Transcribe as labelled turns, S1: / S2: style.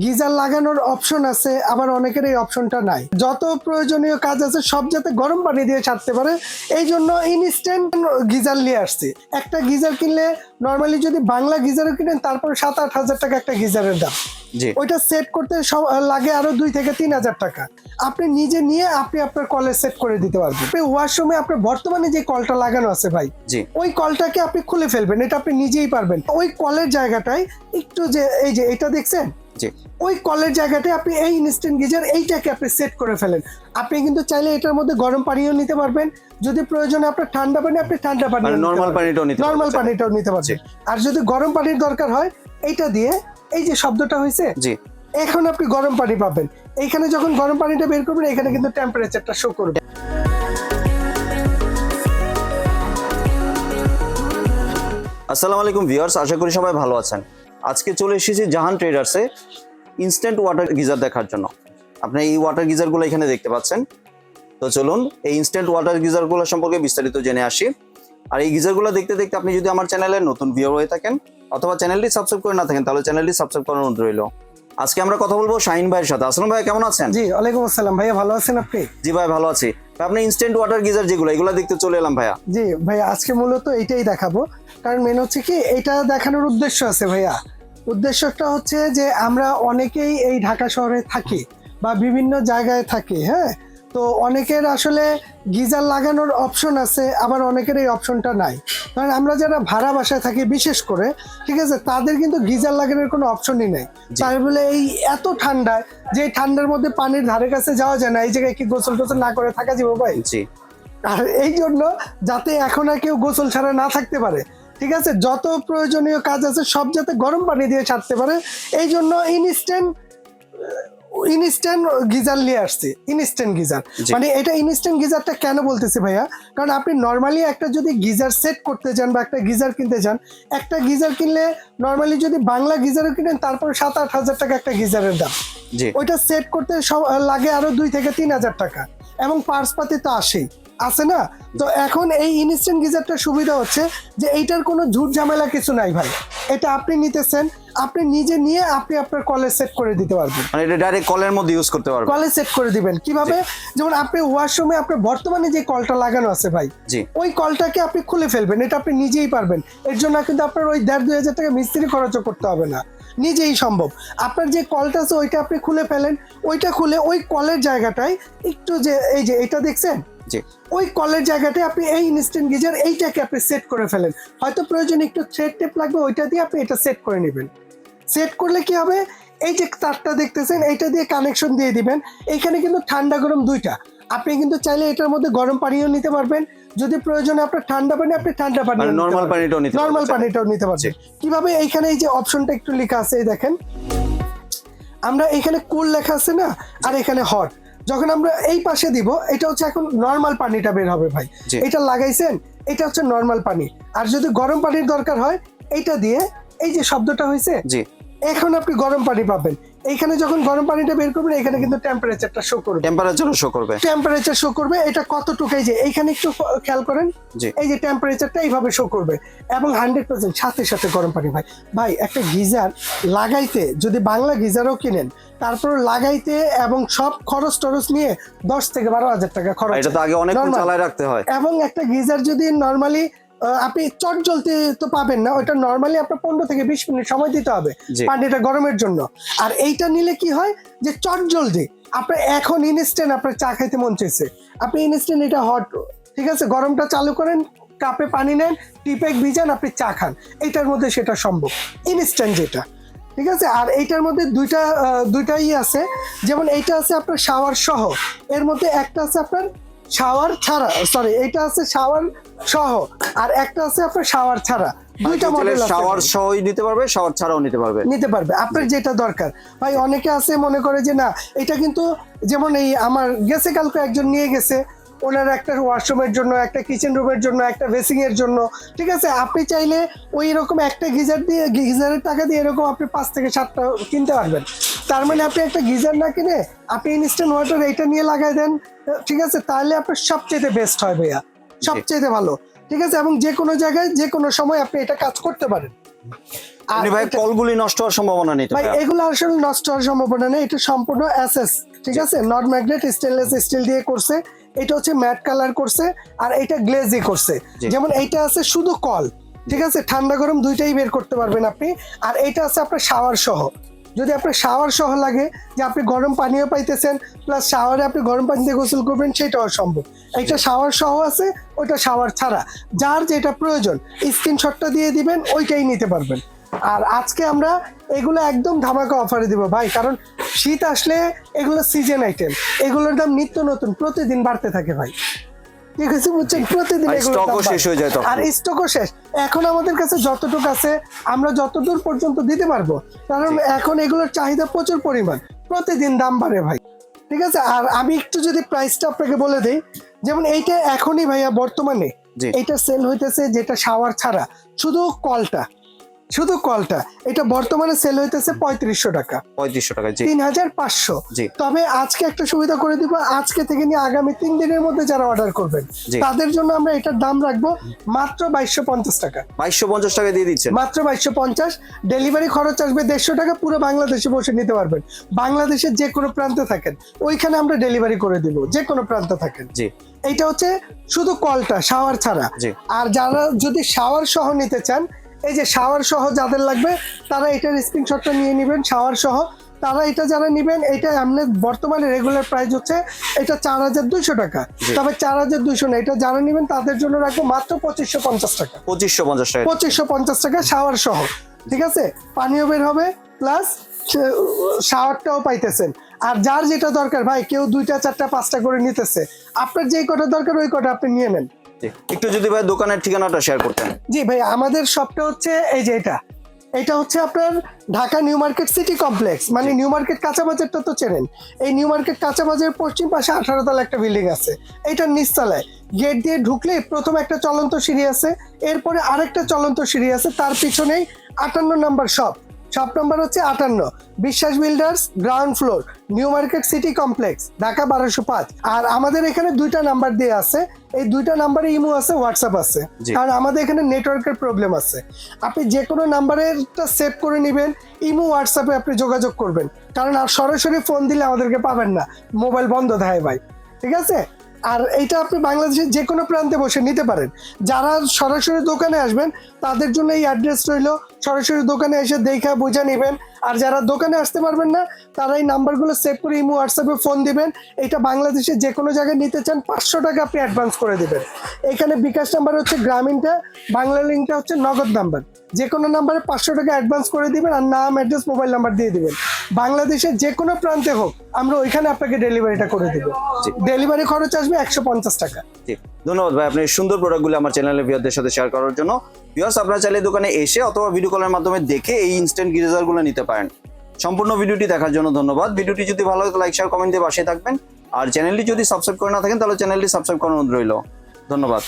S1: Geyser লাগানোর option আছে আবার অনেকের এই অপশনটা নাই। যত প্রয়োজনীয় কাজ আছে সব যাতে গরম পানি দিয়ে ছাড়তে পারে এই জন্য ইনস্ট্যান্ট গিজার নিয়ে আসছি। একটা গিজার কিনলে নর্মালি যদি বাংলা গিজারও কিনেন তারপরে সাত আট হাজার টাকা একটা গিজারের দাম। ওইটা সেট করতে সব লাগে আরও দুই থেকে তিন হাজার টাকা। আপনি নিজে নিয়ে আপনি আপনার কলে সেট করে দিতে পারবেন। আপনি ওয়াশরুমে আপনার বর্তমানে যে কলটা লাগানো আছে ভাই ওই কলটাকে আপনি খুলে ফেলবেন এটা আপনি নিজেই পারবেন। ওই কলের জায়গাটায় একটু যে এই যে এটা দেখছেন?
S2: জি
S1: ওই কলের জায়গাটায় আপনি এই ইনস্ট্যান্ট গিজার এইটাকে আপনি সেট করে ফেলেন। আপনি কিন্তু চাইলে এটার মধ্যে গরম পানিও নিতে পারবেন। যদি প্রয়োজনে আপনার ঠান্ডা পানি আপনি ঠান্ডা পানি
S2: মানে নর্মাল পানিটাও নিতে
S1: নর্মাল পানিটাও নিতে পারবেন। আর যদি গরম পানির দরকার হয় এইটা দিয়ে এই যে শব্দটা হয়েছে
S2: জি।
S1: এখন আপনি গরম পানি পাবেন। এইখানে যখন গরম পানিটা বের করবেন এখানে কিন্তু টেম্পারেচারটা শো করবে।
S2: আসসালামু আলাইকুম ভিউয়ার্স আশা করি সবাই ভালো আছেন। আজকে চলে এসেছি জাহান ট্রেডার্সে ইনস্ট্যান্ট ওয়াটার গিজার দেখার জন্য। আপনি এই ওয়াটার গিজারগুলো এখানে দেখতে পাচ্ছেন। তো চলুন এই ইনস্ট্যান্ট ওয়াটার গিজারগুলো সম্পর্কে বিস্তারিত জেনে আসি। আর এই গিজারগুলো দেখতে দেখতে আপনি যদি আমার চ্যানেলে নতুন ভিউয়ার হয়ে থাকেন অথবা চ্যানেলটি সাবস্ক্রাইব করে না থাকেন তাহলে চ্যানেলটি সাবস্ক্রাইব করার অনুরোধ রইল। আজকে আমরা কথা বলব শাহিন ভাইয়ের সাথে। আসলাম ভাই কেমন আছেন?
S1: জি ওয়ালাইকুম আসসালাম। ভাইয়া ভালো আছেন আপনি?
S2: জি ভাই ভালো আছি। তো আপনি ইনস্ট্যান্ট ওয়াটার গিজার যেগুলো, এগুলো দেখতে চলে এলাম ভাইয়া।
S1: জি, ভাইয়া, আজকে মূলত এটাই দেখাবো। কারণ মেন হচ্ছে কি এটা দেখানোর উদ্দেশ্য আছে ভাইয়া। উদ্দেশ্যটা হচ্ছে যে আমরা অনেকেই এই ঢাকা শহরে থাকি বা বিভিন্ন জায়গায় থাকি হ্যাঁ? তো অনেকের আসলে গিজার লাগানোর অপশন আছে আবার অনেকের এই অপশনটা নাই। কারণ আমরা যারা ভাড়া বাসায় থাকি বিশেষ করে ঠিক আছে তাদের কিন্তু গিজার লাগানোর কোনো অপশনই নেই। তাই বলে এই এত ঠান্ডায় যে ঠান্ডার মধ্যে পানির ধারে কাছে যাওয়া যায় না এই জায়গায় কি গোসল টোসল না করে থাকা যাবে ভাই? আর এই জন্য যাতে এখন আর কেউ গোসল ছাড়া না থাকতে পারে ঠিক আছে যত প্রয়োজনীয় কাজ আছে সব যাতে গরম পানি দিয়ে ছাড়তে পারে এই জন্য ইনস্ট্যান্ট ইনস্ট্যান্ট গিজার নিয়ে আসছে ইনস্ট্যান্ট গিজার। মানে এটা ইনস্ট্যান্ট গিজারটা কেন বলতেছে ভাইয়া? কারণ আপনি নর্মালি একটা যদি গিজার সেট করতে চান বা একটা গিজার কিনতে চান একটা গিজার কিনলে নর্মালি যদি বাংলা গিজারও কিনেন তারপরে সাত আট হাজার টাকা একটা গিজারের দাম। ওইটা সেট করতে সব লাগে আরও দুই থেকে তিন হাজার টাকা। এবং পার্স পাতে তো আসেই। আছে না? তো এখন এই ইনস্ট্যান্ট গিজারটার সুবিধা হচ্ছে যে এইটার কোনো ঝুট ঝামেলা কিছু নাই ভাই। এটা আপনি নিতেছেন আপনি নিজে নিয়ে আপনি আপনার কলে সেট করে দিতে পারবেন।
S2: মানে এটা ডাইরেক্ট কলের মধ্যে ইউজ করতে পারবেন।
S1: কলে সেট করে দিবেন। কীভাবে? যেমন আপনি ওয়াশরুমে আপনার বর্তমানে যে কলটা লাগানো আছে ভাই
S2: জি।
S1: ওই কলটাকে আপনি খুলে ফেলবেন। এটা আপনি নিজেই পারবেন। এর জন্য কিন্তু আপনার ওই দেড় দুই হাজার টাকা মিস্ত্রি খরচও করতে হবে না। নিজেই সম্ভব। আপনার যে কলটা আছে ওইটা আপনি খুলে ফেলেন। ওইটা খুলে ওই কলের জায়গাটায় একটু যে এই যে এটা দেখছেন?
S2: জি
S1: ওই কলের জায়গাটায় আপনি এই ইনস্ট্যান্ট গিজার এইটাকে আপনি সেট করে ফেলেন। হয়তো প্রয়োজন একটু থ্রেড টেপ লাগবে ওইটা দিয়ে আপনি এটা সেট করে নেবেন। সেট করলে কি হবে? এই যে তারটা দেখতেছেন এইটা দিয়ে কানেকশন দিয়ে দিবেন। এখানে কিন্তু ঠান্ডা গরম দুইটা। আপনি কিন্তু চাইলে এটার মধ্যে গরম পানিও নিতে পারবেন। যদি প্রয়োজনে আপনার ঠান্ডা পানি আপনি ঠান্ডা পানি
S2: মানে নর্মাল পানিটাও নিতে
S1: নর্মাল পানিটাও নিতে পারবেন। কীভাবে এইখানে এই যে অপশনটা একটু লেখা আছে এই দেখেন। আমরা এখানে কুল লেখা আছে না? আর এখানে হট যখন আমরা এই পাশে দিব এটা হচ্ছে এখন নর্মাল পানিটা বের হবে ভাই। এটা লাগাইছেন এটা হচ্ছে নর্মাল পানি। আর যদি গরম পানির দরকার হয় এইটা দিয়ে এই যে শব্দটা হয়েছে
S2: জি।
S1: এখন আপনি গরম পানি পাবেন। এইখানে যখন গরম পানিটা বের করবেন এখানে কিন্তু টেম্পারেচারটা শো করবে।
S2: টেম্পারেচারও শো করবে।
S1: টেম্পারেচার শো করবে এটা কতটুকু এই যে এইখানে একটু খেয়াল করেন
S2: জি।
S1: এই যে টেম্পারেচারটা এইভাবে শো করবে। এবং হান্ড্রেড পার্সেন্ট সাথে সাথে গরম পানি ভাই। ভাই একটা গিজার লাগাইতে যদি বাংলা গিজারও কিনেন তারপর লাগাইতে এবং সব খরচ টরচ নিয়ে দশ থেকে বারো হাজার টাকা খরচ।
S2: এটা তো আগে অনেক চালায় রাখতে হয়।
S1: এবং একটা গিজার যদি নর্মালি আপনি চট জ্বলতে তো পাবেন না ওটা নর্মালি আপনার পনেরো থেকে বিশ মিনিট সময় দিতে হবে পানিটা গরমের জন্য। আর এইটা নিলে কি হয় যে চট জলদি আপনার এখন ইনস্ট্যান্ট আপনার চা খাইতে মন চাইছে। আপনি ইনস্ট্যান্ট এটা হট ঠিক আছে গরমটা চালু করেন কাপে পানি নেন টিপে ভিজান আপনি চা খান। এটার মধ্যে সেটা সম্ভব। ইনস্ট্যান্ট যেটা। ঠিক আছে? আর এইটার মধ্যে দুইটা দুইটাই আছে। যেমন এইটা আছে আপনার শাওয়ার সহ। এর মধ্যে একটা আছে আপনার শাওয়ার ছাড়া সরি এটা আছে শাওয়ার সহ। আর একটা আছে আপনার শাওয়ার ছাড়া। দুইটা মডেল আছে
S2: শাওয়ার সহই নিতে পারবে শাওয়ার ছাড়াও নিতে পারবে?
S1: নিতে পারবে আপনার যেটা দরকার। ভাই অনেকে আছে মনে করে যে না এটা কিন্তু যেমন এই আমার গেছে কালকে একজন নিয়ে গেছে। ওনার একটা ওয়াশরুমের জন্য একটা কিচেন রুমের জন্য একটা বেসিং এর জন্য। ঠিক আছে? আপনি চাইলে ওই রকম একটা গিজার দিয়ে গিজারের টাকা দিয়ে এরকম আপনি পাঁচ থেকে সাতটা কিনতে পারবেন। তার মানে আপনি একটা গিজার না কিনে আপনি ইনস্ট্যান্ট ওয়াটার এইটা নিয়ে লাগাই দেন। ঠিক আছে? তাহলে আপনার সবচেয়ে বেস্ট হয় ভাইয়া। সবচেয়ে ভালো। ঠিক আছে? এবং যে কোনো জায়গায় যে কোনো সময় আপনি এটা কাজ করতে পারেন। আর
S2: ভাই কলগুলি নষ্ট হওয়ার সম্ভাবনা নেই
S1: ভাই এগুলো আসলে নষ্ট হওয়ার সম্ভাবনা নেই। এটা সম্পূর্ণ এসএস ঠিক আছে? নট ম্যাগনেট স্টেনলেস স্টিল দিয়ে করছে। এটা হচ্ছে ম্যাট কালার করছে আর এটা গ্লেজি করছে। যেমন এইটা আছে শুধু কল ঠিক আছে? ঠান্ডা গরম দুইটাই বের করতে পারবেন আপনি। আর এইটা আছে আপনার শাওয়ার সহ। যদি আপনার শাওয়ার সহ লাগে যে আপনি গরম পানিও পাইতেছেন প্লাস শাওয়ারে আপনি গরম পানি দিয়ে গোসল করবেন সেটাও সম্ভব। এইটা শাওয়ার সহ আছে ওইটা শাওয়ার ছাড়া। যার যেটা প্রয়োজন স্ক্রিনশটটা দিয়ে দিবেন ওইটাই নিতে পারবেন। আর আজকে আমরা এগুলো একদম ধামাকা অফারে দিব। ভাই কারণ শীত আসলে এগুলো সিজন আইটেম এগুলোর দাম নিত্য নতুন প্রতিদিন বাড়তে থাকে ভাই। ঠিক আছে বুঝছেন? প্রতিদিন
S2: স্টকও শেষ হয়ে যায়
S1: আর স্টকও শেষ। এখন আমাদের কাছে যতটুকু আছে আমরা যতদূর পর্যন্ত দিতে পারব কারণ এখন এগুলোর চাহিদা প্রচুর পরিমাণ। প্রতিদিন দাম বাড়ে ভাই। ঠিক আছে? আর আমি একটু যদি প্রাইসটা আপনাকে বলে দেই যেমন এইটা এখনই ভাইয়া বর্তমানে। এইটা সেল হইতেছে যেটা শাওয়ার ছাড়া। শুধু কলটা। শুধু কলটা এটা বর্তমানে সেল হইতেছে পঁয়ত্রিশশো টাকা।
S2: পঁয়ত্রিশশো টাকা
S1: তিন হাজার পাঁচশো। তবে আজকে একটা সুবিধা করে দিব আজকে থেকে নিয়ে আগামী তিন দিনের মধ্যে যারা অর্ডার করবেন তাদের জন্য আমরা এটার দাম রাখব মাত্র বাইশশো পঞ্চাশ টাকা।
S2: বাইশশো পঞ্চাশ টাকা দিয়ে দিচ্ছে
S1: মাত্র বাইশশো পঞ্চাশ ডেলিভারি খরচ আসবে দেড়শো টাকা পুরো বাংলাদেশে বসে নিতে পারবেন। বাংলাদেশের যে কোনো প্রান্তে থাকেন ওইখানে আমরা ডেলিভারি করে দিব যে কোনো প্রান্তে থাকেন।
S2: জি।
S1: এইটা হচ্ছে শুধু কলটা শাওয়ার ছাড়া। আর যারা যদি শাওয়ার সহ নিতে চান এই যে শাওয়ার সহ যাদের লাগবে তারা এটার স্ক্রিনশটটা নিয়ে নেবেন শাওয়ার সহ। তারা এটা যারা নেবেন এটা এমনি বর্তমানে রেগুলার প্রাইস হচ্ছে এটা চার হাজার দুইশো টাকা। তবে চার হাজার দুইশো না এটা যারা নেবেন তাদের জন্য রাখব মাত্র পঁচিশশো পঞ্চাশ টাকা।
S2: পঁচিশশো পঞ্চাশ টাকা।
S1: পঁচিশশো পঞ্চাশ টাকা শাওয়ার সহ। ঠিক আছে? পানিও বের হবে প্লাস শাওয়ারটাও পাইতেছেন। আর যার যেটা দরকার ভাই কেউ দুইটা চারটা পাঁচটা করে নিতেছে। আপনার যেই কটা দরকার ওই কটা আপনি নিয়ে নেন।
S2: একটু যদি ভাই দোকানের ঠিকানাটা শেয়ার করতেন।
S1: জি ভাই আমাদের শপটা হচ্ছে এই যে এটা। এটা হচ্ছে আপনার Dhaka new market city complex. মানে নিউ মার্কেট কাঁচা বাজারটা তো চেনেন। এই নিউ মার্কেট কাঁচা বাজারের পশ্চিম পাশে আঠারো তলা একটা বিল্ডিং আছে। এইটার নিচতলায়। গেট দিয়ে ঢুকলে প্রথম একটা চলন্ত সিঁড়ি আছে। এরপরে আরেকটা চলন্ত সিঁড়ি আছে। তার পিছনেই আটান্ন নাম্বার শপ শপ নম্বর হচ্ছে আটান্ন। Biswas builders ground floor new market city complex Dhaka বারোশো পাঁচ। আর আমাদের এখানে দুইটা নাম্বার দিয়ে আছে। এই দুইটা নাম্বারে ইমো আছে হোয়াটসঅ্যাপ আছে। কারণ আমাদের এখানে নেটওয়ার্কের প্রবলেম আছে। আপনি যে কোনো নাম্বারেরটা সেভ করে নেবেন ইমো হোয়াটসঅ্যাপে আপনি যোগাযোগ করবেন। কারণ আর সরাসরি ফোন দিলে আমাদেরকে পাবেন না। মোবাইল বন্ধ থাকে ভাই। ঠিক আছে? আর এইটা আপনি বাংলাদেশের যে কোনো প্রান্তে বসে নিতে পারেন। যারা সরাসরি দোকানে আসবেন, তাদের জন্য এই অ্যাড্রেস রইল। সরাসরি দোকানে এসে দেখা বুঝে নেবেন। আর যারা দোকানে আসতে পারবেন না, তারা এই নাম্বারগুলো সেভ করে ইমো হোয়াটসঅ্যাপে ফোন দিবেন। এটা বাংলাদেশে যে কোনো জায়গায় নিতে চান, পাঁচশো টাকা আপনি অ্যাডভান্স করে দেবেন। এখানে বিকাশ নাম্বার হচ্ছে গ্রামীণটা, বাংলা লিঙ্কটা হচ্ছে নগদ নাম্বার। যে কোনো নাম্বারে পাঁচশো টাকা অ্যাডভান্স করে দিবেন আর নাম অ্যাড্রেস মোবাইল নাম্বার দিয়ে দিবেন। বাংলাদেশের যে কোনো প্রান্তে হোক আমরা ওইখানে আপনাকে ডেলিভারিটা করে দিব। ডেলিভারি খরচ আসবে একশো পঞ্চাশ টাকা।
S2: ধন্যবাদ ভাই আপনি সুন্দর প্রোডাক্টগুলো আমার চ্যানেলে ভিউয়ারদের সাথে শেয়ার করার জন্য। ভিউয়ার্স আপনারা চাইলে দোকানে এসে অথবা ভিডিও কলের মাধ্যমে দেখে এই ইনস্ট্যান্ট গিজারগুলো নিতে পারেন। সম্পূর্ণ ভিডিওটি দেখার জন্য ধন্যবাদ। ভিডিওটি যদি ভালো লাগে লাইক শেয়ার কমেন্ট দিয়ে পাশে থাকবেন। আর চ্যানেলটি যদি সাবস্ক্রাইব করে না থাকেন তাহলে চ্যানেলটি সাবস্ক্রাইব করার অনুরোধ রইল। ধন্যবাদ।